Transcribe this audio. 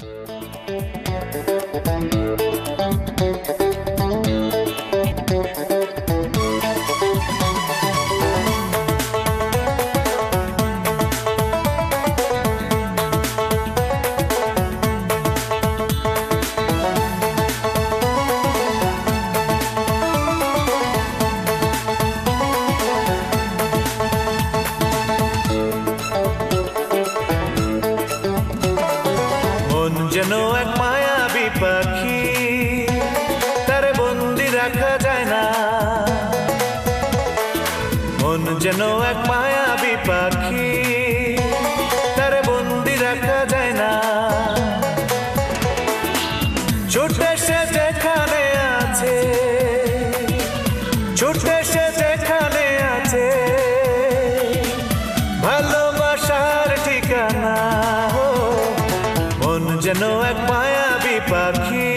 মন যেন এক মায়াবী পাখি, তার বন্দি রাখা যায় না। মন যেন এক মায়াবী পাখি, তার বন্দি রাখা যায় না। ছুটে সে যেখানে আছে, ছুটে যেন এক মায়াবী পাখি।